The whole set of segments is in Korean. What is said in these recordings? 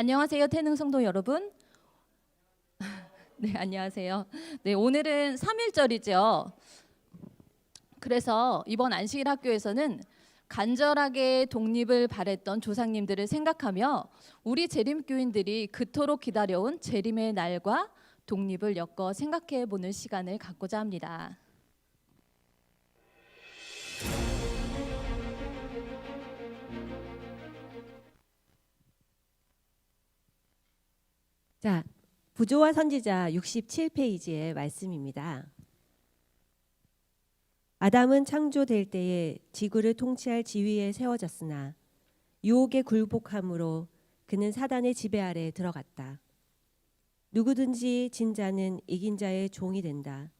안녕하세요, 태능 성도 여러분. 네, 안녕하세요. 네, 오늘은 3일절이죠. 그래서 이번 안식일 학교에서는 간절하게 독립을 바랬던 조상님들을 생각하며 우리 재림교인들이 그토록 기다려온 재림의 날과 독립을 엮어 생각해 보는 시간을 갖고자 합니다. 자, 부조와 선지자 67페이지의 말씀입니다. 아담은 창조될 때에 지구를 통치할 지위에 세워졌으나 유혹에 굴복함으로 그는 사단의 지배 아래 들어갔다. 누구든지 진 자는 이긴 자의 종이 된다.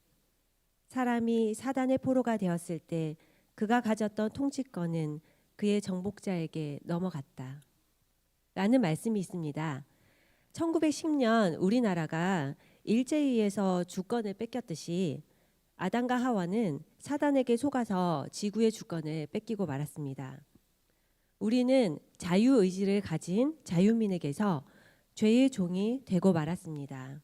사람이 사단의 포로가 되었을 때 그가 가졌던 통치권은 그의 정복자에게 넘어갔다. 라는 말씀이 있습니다. 1910년 우리나라가 일제히에서 주권을 뺏겼듯이 아담과 하와는 사단에게 속아서 지구의 주권을 뺏기고 말았습니다. 우리는 자유 의지를 가진 자유민에게서 죄의 종이 되고 말았습니다.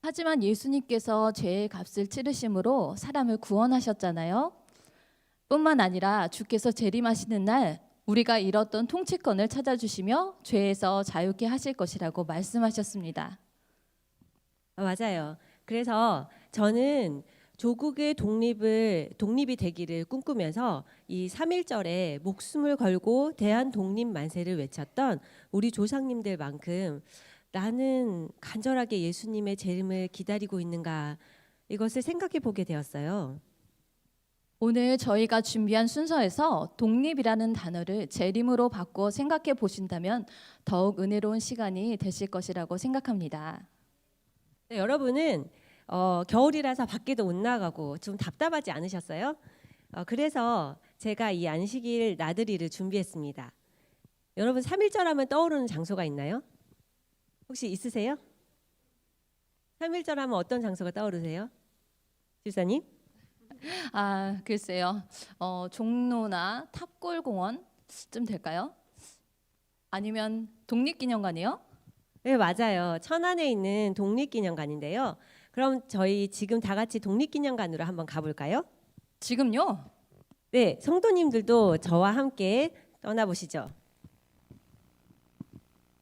하지만 예수님께서 죄의 값을 치르심으로 사람을 구원하셨잖아요. 뿐만 아니라 주께서 재림하시는 날 우리가 잃었던 통치권을 찾아주시며 죄에서 자유케 하실 것이라고 말씀하셨습니다. 아, 맞아요. 그래서 저는 조국의 독립을 독립이 되기를 꿈꾸면서 이 3.1절에 목숨을 걸고 대한 독립 만세를 외쳤던 우리 조상님들만큼 나는 간절하게 예수님의 재림을 기다리고 있는가 이것을 생각해 보게 되었어요. 오늘 저희가 준비한 순서에서 독립이라는 단어를 재림으로 바꿔 생각해 보신다면 더욱 은혜로운 시간이 되실 것이라고 생각합니다. 네, 여러분은 어, 겨울이라서 밖에도 못 나가고 좀 답답하지 않으셨어요? 어, 그래서 제가 이 안식일 나들이를 준비했습니다. 여러분 3.1절 하면 떠오르는 장소가 있나요? 혹시 있으세요? 3.1절 하면 어떤 장소가 떠오르세요? 집사님? 아 글쎄요, 어, 종로나 탑골공원쯤 될까요? 아니면 독립기념관이요? 네, 맞아요. 천안에 있는 독립기념관인데요. 그럼 저희 지금 다 같이 독립기념관으로 한번 가볼까요? 지금요? 네, 성도님들도 저와 함께 떠나보시죠.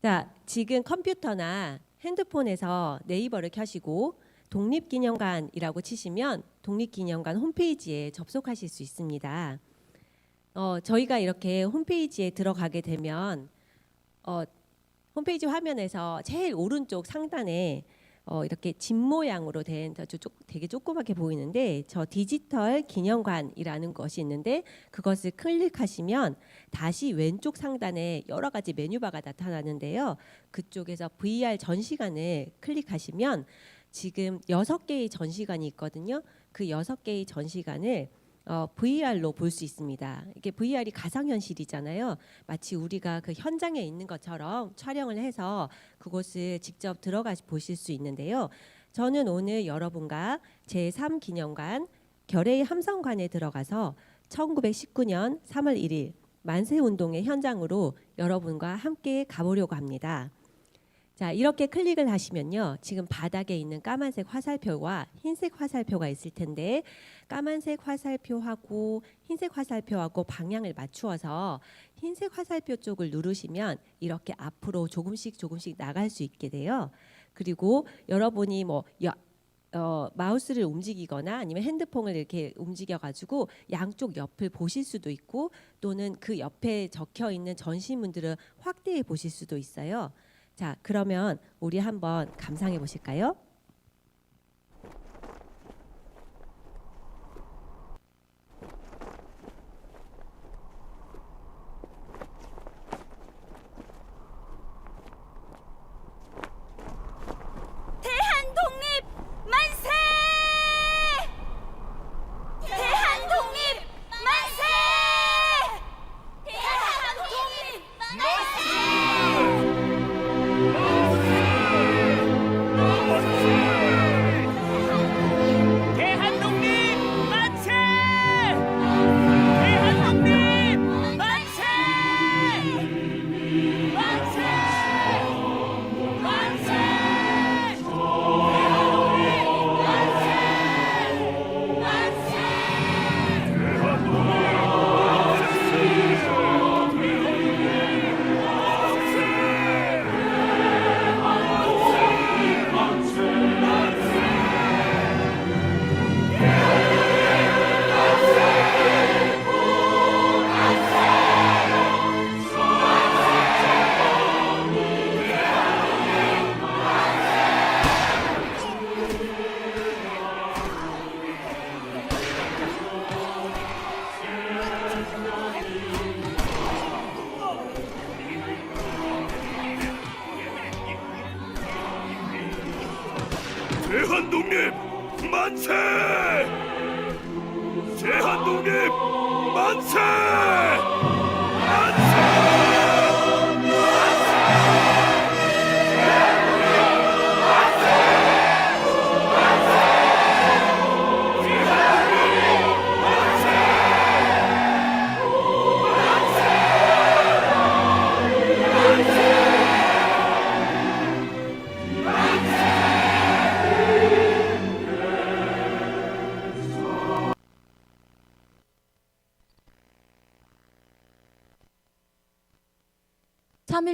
자, 지금 컴퓨터나 핸드폰에서 네이버를 켜시고 독립기념관이라고 치시면 독립기념관 홈페이지에 접속하실 수 있습니다. 어, 저희가 이렇게 홈페이지에 들어가게 되면 어, 홈페이지 화면에서 제일 오른쪽 상단에 어, 이렇게 집 모양으로 된 저, 조, 되게 조그맣게 보이는데 저 디지털 기념관이라는 것이 있는데 그것을 클릭하시면 다시 왼쪽 상단에 여러 가지 메뉴바가 나타나는데요. 그쪽에서 VR 전시관을 클릭하시면 지금 여섯 개의 전시관이 있거든요. 그 여섯 개의 전시관을 어, VR로 볼 수 있습니다. 이게 VR이 가상현실이잖아요. 마치 우리가 그 현장에 있는 것처럼 촬영을 해서 그곳을 직접 들어가 보실 수 있는데요. 저는 오늘 여러분과 제3 기념관 결의 함성관에 들어가서 1919년 3월 1일 만세 운동의 현장으로 여러분과 함께 가보려고 합니다. 자, 이렇게 클릭을 하시면요. 지금 바닥에 있는 까만색 화살표와 흰색 화살표가 있을 텐데 까만색 화살표하고 흰색 화살표하고 방향을 맞추어서 흰색 화살표 쪽을 누르시면 이렇게 앞으로 조금씩 조금씩 나갈 수 있게 돼요. 그리고 여러분이 뭐 여, 어, 마우스를 움직이거나 아니면 핸드폰을 이렇게 움직여 가지고 양쪽 옆을 보실 수도 있고 또는 그 옆에 적혀 있는 전시문들을 확대해 보실 수도 있어요. 자, 그러면 우리 한번 감상해 보실까요?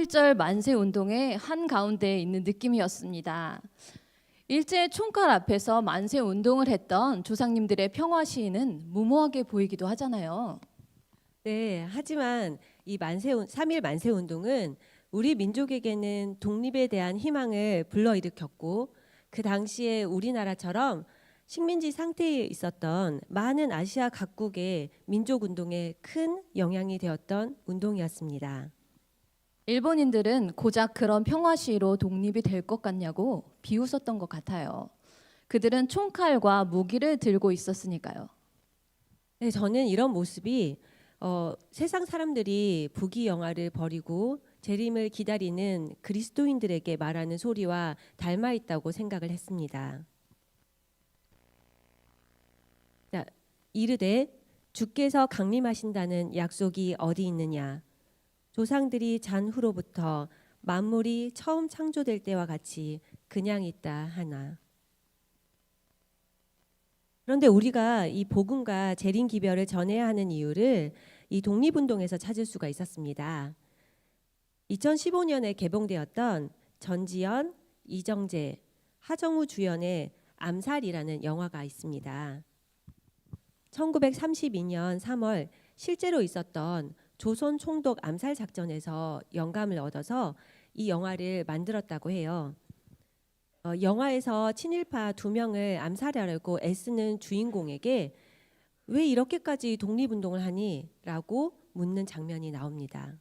11절 만세 운동의 한 가운데에 있는 느낌이었습니다. 일제의 총칼 앞에서 만세 운동을 했던 조상님들의 평화 시인은 무모하게 보이기도 하잖아요. 네, 하지만 이 만세 3일 만세 운동은 우리 민족에게는 독립에 대한 희망을 불러일으켰고 그 당시에 우리나라처럼 식민지 상태에 있었던 많은 아시아 각국의 민족 운동에 큰 영향이 되었던 운동이었습니다. 일본인들은 고작 그런 평화 시위로 독립이 될 것 같냐고 비웃었던 것 같아요. 그들은 총칼과 무기를 들고 있었으니까요. 네, 저는 이런 모습이 어, 세상 사람들이 부귀 영화를 버리고 재림을 기다리는 그리스도인들에게 말하는 소리와 닮아 있다고 생각을 했습니다. 자, 이르되 주께서 강림하신다는 약속이 어디 있느냐? 조상들이 잔 후로부터 만물이 처음 창조될 때와 같이 그냥 있다 하나. 그런데 우리가 이 복음과 재림 기별을 전해야 하는 이유를 이 독립운동에서 찾을 수가 있었습니다. 2015년에 개봉되었던 전지현, 이정재, 하정우 주연의 암살이라는 영화가 있습니다. 1932년 3월 실제로 있었던 조선 총독 암살 작전에서 영감을 얻어서 이 영화를 만들었다고 해요. 어, 영화에서 친일파 두 명을 암살하려고 애쓰는 주인공에게 왜 이렇게까지 독립운동을 하니? 라고 묻는 장면이 나옵니다.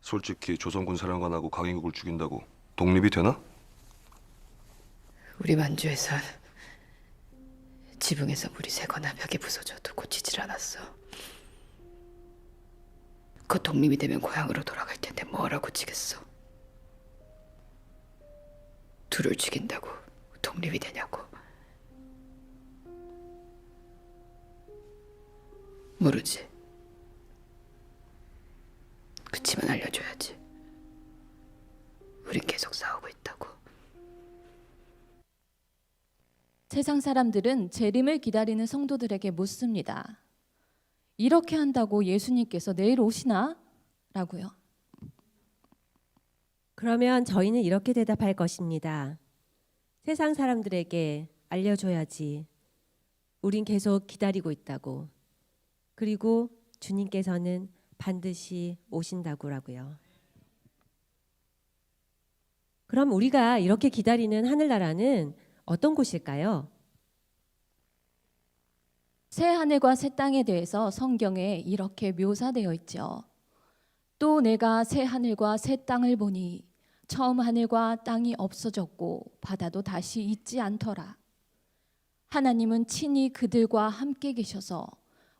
솔직히 조선군 사령관하고 강인국을 죽인다고 독립이 되나? 우리 만주에선 지붕에서 물이 새거나 벽이 부서져도 고치질 않았어. 곧 독립이 되면 고향으로 돌아갈 텐데 뭐라 고 치겠어? 둘을 죽인다고 독립이 되냐고? 모르지. 그치만 알려줘야지. 우린 계속 싸우고 있다 세상 사람들은 재림을 기다리는 성도들에게 묻습니다. 이렇게 한다고 예수님께서 내일 오시나? 라고요. 그러면 저희는 이렇게 대답할 것입니다. 세상 사람들에게 알려줘야지. 우린 계속 기다리고 있다고. 그리고 주님께서는 반드시 오신다고라고요. 그럼 우리가 이렇게 기다리는 하늘나라는 어떤 곳일까요? 새 하늘과 새 땅에 대해서 성경에 이렇게 묘사되어 있죠. 또 내가 새 하늘과 새 땅을 보니 처음 하늘과 땅이 없어졌고 바다도 다시 있지 않더라. 하나님은 친히 그들과 함께 계셔서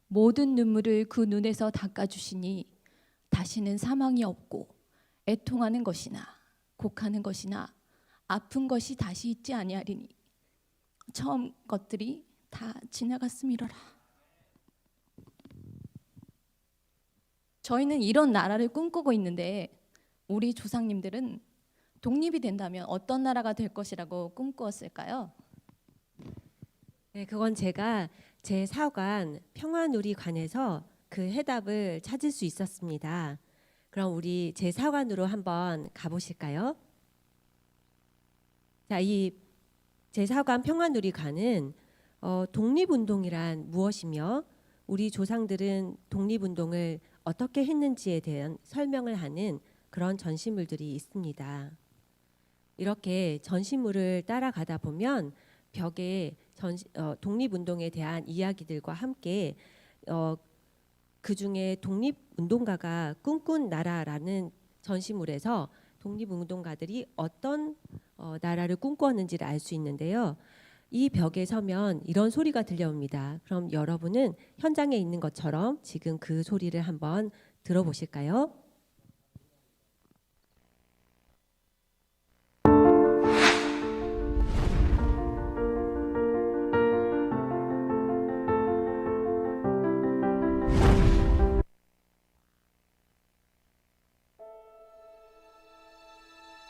모든 눈물을 그 눈에서 닦아주시니 다시는 사망이 없고 애통하는 것이나 곡하는 것이나 아픈 것이 다시 있지 아니하리니 처음 것들이 다 지나갔음이로라. 저희는 이런 나라를 꿈꾸고 있는데 우리 조상님들은 독립이 된다면 어떤 나라가 될 것이라고 꿈꾸었을까요? 네, 그건 제가 제 사관 평화누리관에서 그 해답을 찾을 수 있었습니다. 그럼 우리 제 사관으로 한번 가보실까요? 자, 이 제사관 평화누리관은 어, 독립운동이란 무엇이며 우리 조상들은 독립운동을 어떻게 했는지에 대한 설명을 하는 그런 전시물들이 있습니다. 이렇게 전시물을 따라가다 보면 벽에 전시, 어, 독립운동에 대한 이야기들과 함께 어, 그 중에 독립운동가가 꿈꾼 나라라는 전시물에서 독립운동가들이 어떤 어, 나라를 꿈꾸었는지를 알 수 있는데요. 이 벽에 서면 이런 소리가 들려옵니다. 그럼 여러분은 현장에 있는 것처럼 지금 그 소리를 한번 들어보실까요?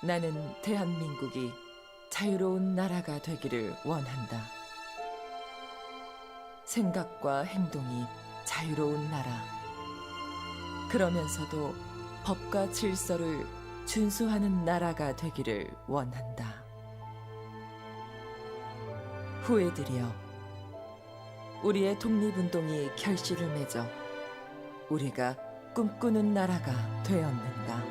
나는 대한민국이 자유로운 나라가 되기를 원한다. 생각과 행동이 자유로운 나라. 그러면서도 법과 질서를 준수하는 나라가 되기를 원한다. 후예들이여, 우리의 독립운동이 결실을 맺어 우리가 꿈꾸는 나라가 되었는다.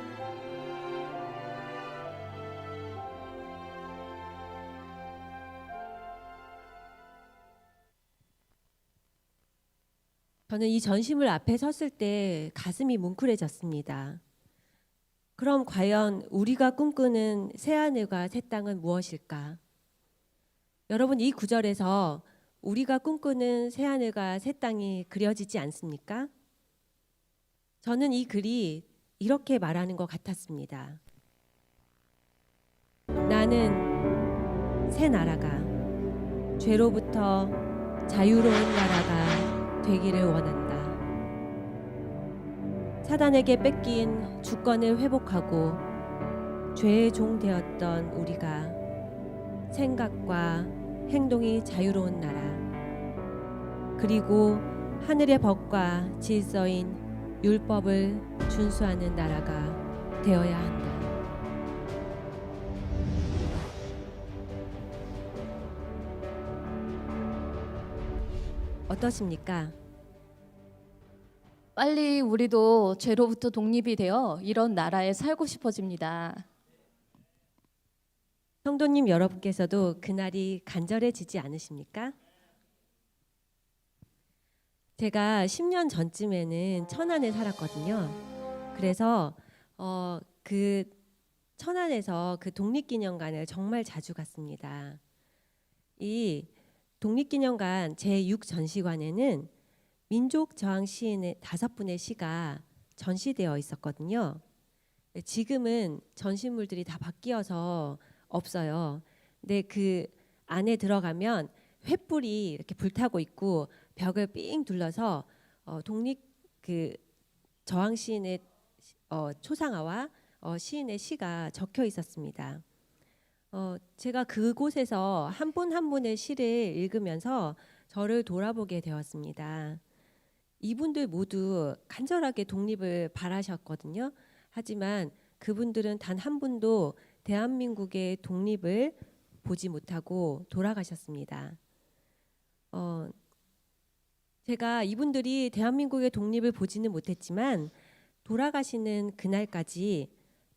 저는 이 전시물 앞에 섰을 때 가슴이 뭉클해졌습니다. 그럼 과연 우리가 꿈꾸는 새하늘과 새 땅은 무엇일까? 여러분 이 구절에서 우리가 꿈꾸는 새하늘과 새 땅이 그려지지 않습니까? 저는 이 글이 이렇게 말하는 것 같았습니다. 나는 새 나라가 죄로부터 자유로운 나라가 되기를 원한다. 사단에게 뺏긴 주권을 회복하고 죄의 종 되었던 우리가 생각과 행동이 자유로운 나라 그리고 하늘의 법과 질서인 율법을 준수하는 나라가 되어야 한다. 어떠십니까? 빨리 우리도 죄로부터 독립이 되어 이런 나라에 살고 싶어집니다. 성도님 여러분께서도 그날이 간절해지지 않으십니까? 제가 10년 전쯤에는 천안에 살았거든요. 그래서 어, 그 천안에서 그 독립기념관을 정말 자주 갔습니다. 이 독립기념관 제6전시관에는 민족 저항 시인의 다섯 분의 시가 전시되어 있었거든요. 지금은 전시물들이 다 바뀌어서 없어요. 근데 그 안에 들어가면 횃불이 이렇게 불타고 있고 벽을 삥 둘러서 어, 독립 그 저항 시인의 어, 초상화와 어, 시인의 시가 적혀 있었습니다. 어, 제가 그곳에서 한 분 한 분의 시를 읽으면서 저를 돌아보게 되었습니다. 이분들 모두 간절하게 독립을 바라셨거든요. 하지만 그분들은 단 한 분도 대한민국의 독립을 보지 못하고 돌아가셨습니다. 어, 제가 이분들이 대한민국의 독립을 보지는 못했지만 돌아가시는 그날까지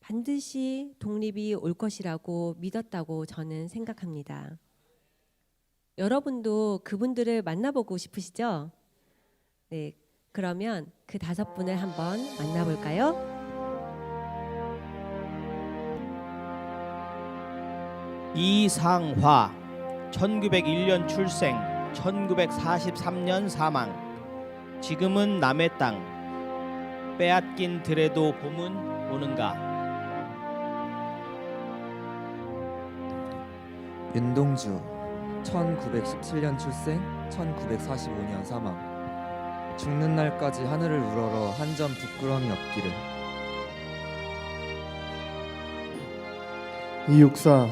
반드시 독립이 올 것이라고 믿었다고 저는 생각합니다. 여러분도 그분들을 만나보고 싶으시죠? 네, 그러면 그 다섯 분을 한번 만나볼까요? 이상화 1901년 출생 1943년 사망 지금은 남의 땅 빼앗긴 들에도 봄은 오는가 윤동주 1917년 출생 1945년 사망 죽는 날까지 하늘을 우러러 한 점 부끄러움이 없기를. 이육사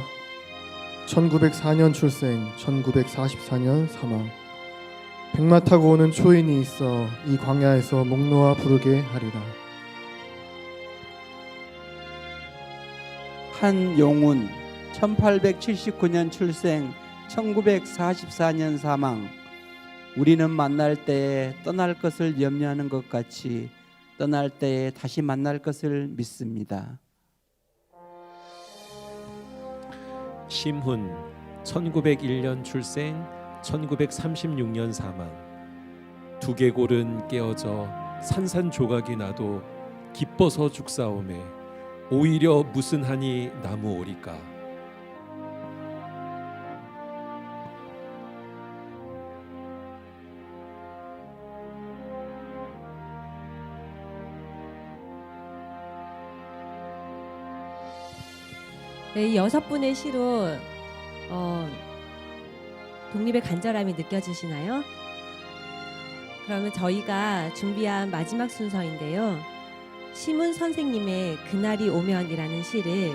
1904년 출생 1944년 사망 백마 타고 오는 초인이 있어 이 광야에서 목 놓아 부르게 하리라. 한용운 1879년 출생 1944년 사망. 우리는 만날 때에 떠날 것을 염려하는 것 같이 떠날 때에 다시 만날 것을 믿습니다. 심훈 1901년 출생 1936년 사망. 두개골은 깨어져 산산조각이 나도 기뻐서 죽사오매 오히려 무슨 한이 나무 오리까 이 여섯 분의 시로 어, 독립의 간절함이 느껴지시나요? 그러면 저희가 준비한 마지막 순서인데요. 심은 선생님의 그날이 오면이라는 시를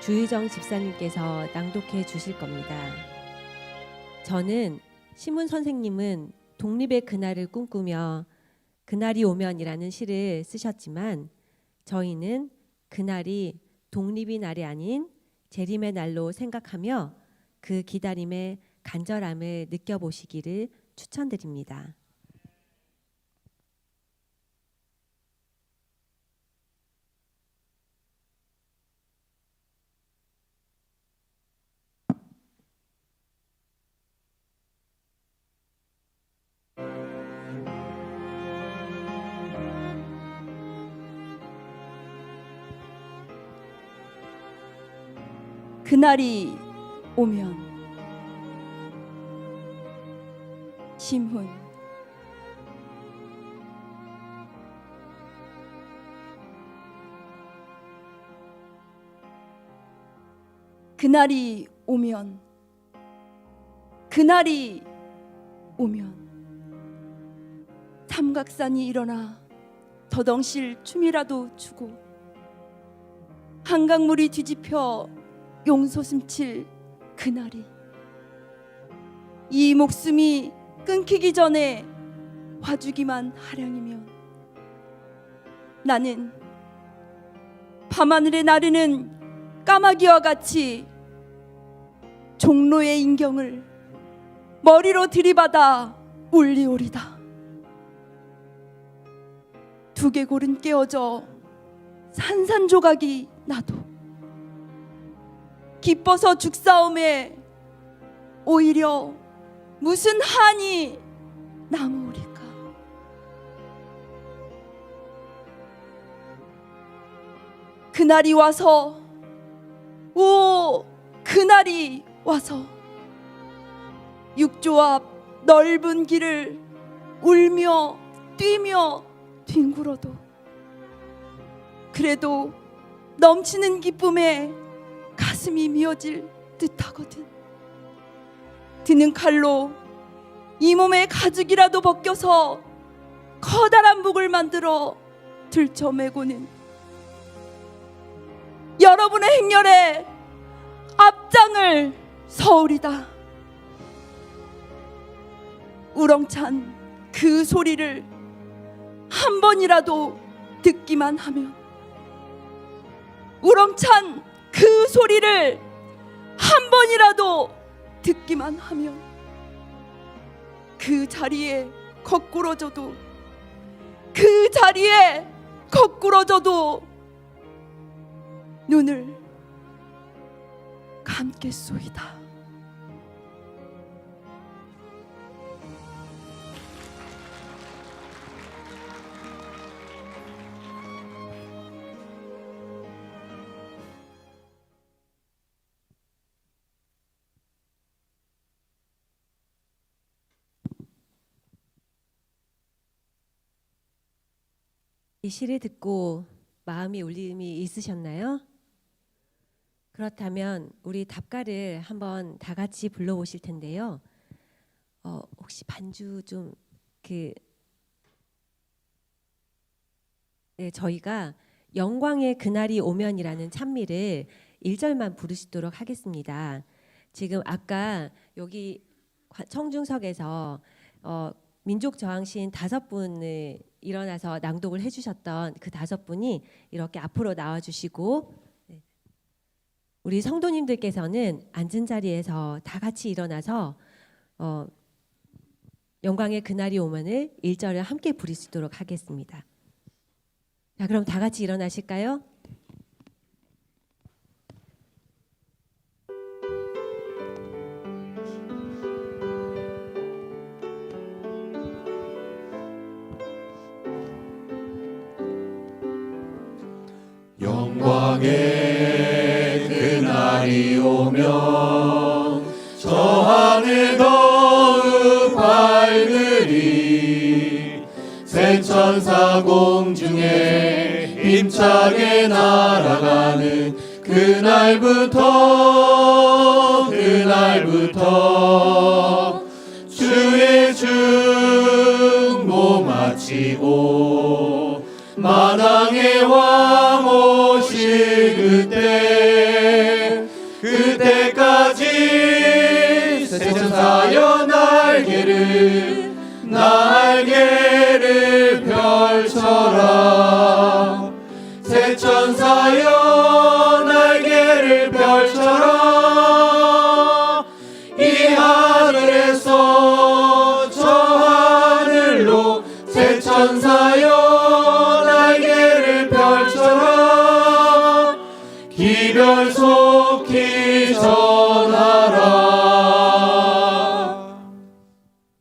주희정 집사님께서 낭독해 주실 겁니다. 저는 심은 선생님은 독립의 그날을 꿈꾸며 그날이 오면이라는 시를 쓰셨지만 저희는 그날이 독립의 날이 아닌 재림의 날로 생각하며 그 기다림의 간절함을 느껴보시기를 추천드립니다. 그날이 오면 심훈. 그날이 오면 그날이 오면 삼각산이 일어나 더덩실 춤이라도 추고 한강물이 뒤집혀 용소 숨칠 그날이 이 목숨이 끊기기 전에 봐주기만 하량이면 나는 밤하늘에 나르는 까마귀와 같이 종로의 인경을 머리로 들이받아 울리오리다. 두개골은 깨어져 산산조각이 나도 기뻐서 죽사움에 오히려 무슨 한이 남으리까? 그날이 와서 오 그날이 와서 육조 앞 넓은 길을 울며 뛰며 뒹굴어도 그래도 넘치는 기쁨에 가슴이 미어질 듯하거든. 드는 칼로 이 몸의 가죽이라도 벗겨서 커다란 목을 만들어 들쳐매고는 여러분의 행렬에 앞장을 서울이다. 우렁찬 그 소리를 한 번이라도 듣기만 하면 우렁찬 그 소리를 한 번이라도 듣기만 하면 그 자리에 거꾸러져도 그 자리에 거꾸러져도 눈을 감겠소이다. 이 시를 듣고 마음이 울림이 있으셨나요? 그렇다면 우리 답가를 한번 다 같이 불러보실 텐데요. 어, 혹시 반주 좀그 네, 저희가 영광의 그날이 오면이라는 찬미를 1절만 부르시도록 하겠습니다. 지금 아까 여기 과- 청중석에서 어, 민족 저항신 다섯 분을 일어나서 낭독을 해주셨던 그 다섯 분이 이렇게 앞으로 나와주시고 네. 우리 성도님들께서는 앉은 자리에서 다 같이 일어나서 어, 영광의 그날이 오면을 1절을 함께 부르시도록 하겠습니다. 자, 그럼 다 같이 일어나실까요? 영광의 그날이 오면 저 하늘 더욱 밝으리. 새 천사 공중에 힘차게 날아가는 그날부터 그날부터 주의 중모 마치고 만왕 날개를 펼쳐라